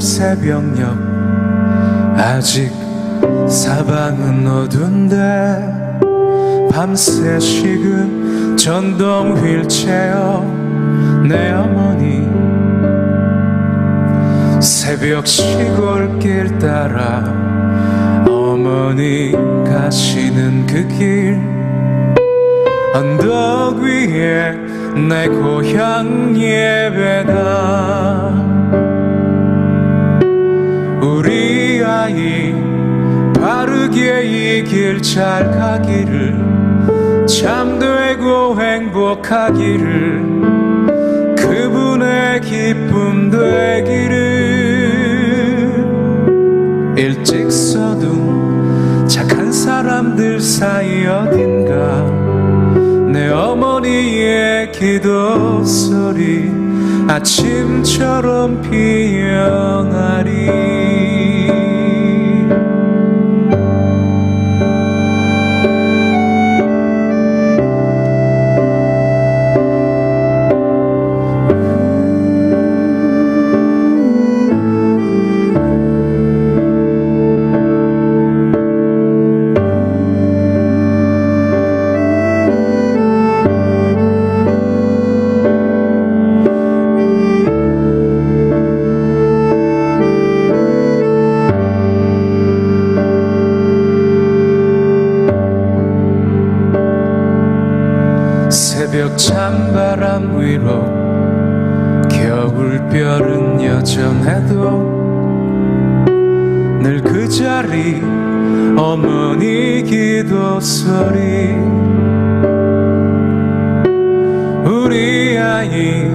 새벽녘 아직 사방은 어두운데 밤새 식은 전동 휠체어 내 어머니 새벽 시골길 따라 어머니 가시는 그 길 언덕 위에 내 고향 예배다 우리 아이 바르게 이 길 잘 가기를 참되고 행복하기를 그분의 기쁨 되기를. 일찍 서둔 착한 사람들 사이 어딘가 내 어머니의 기도 소리 아침처럼 피어나리 새벽 찬바람 위로 겨울별은 여전해도 늘 그 자리 어머니 기도 소리. 우리 아이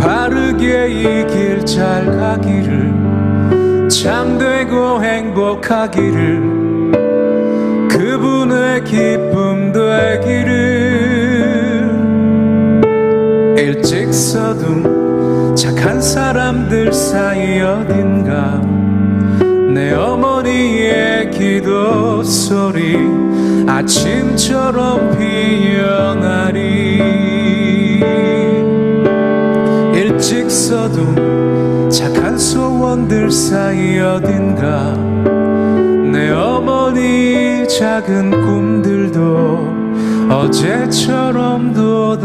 바르게 이 길 잘 가기를 참되고 행복하기를. 그분의 기쁨 되기 서둔 착한 사람들 사이 어딘가 내 어머니의 기도 소리 아침처럼 피어나리. 일찍 서둔 착한 소원들 사이 어딘가 내 어머니 작은 꿈들도 어제처럼 돋아나리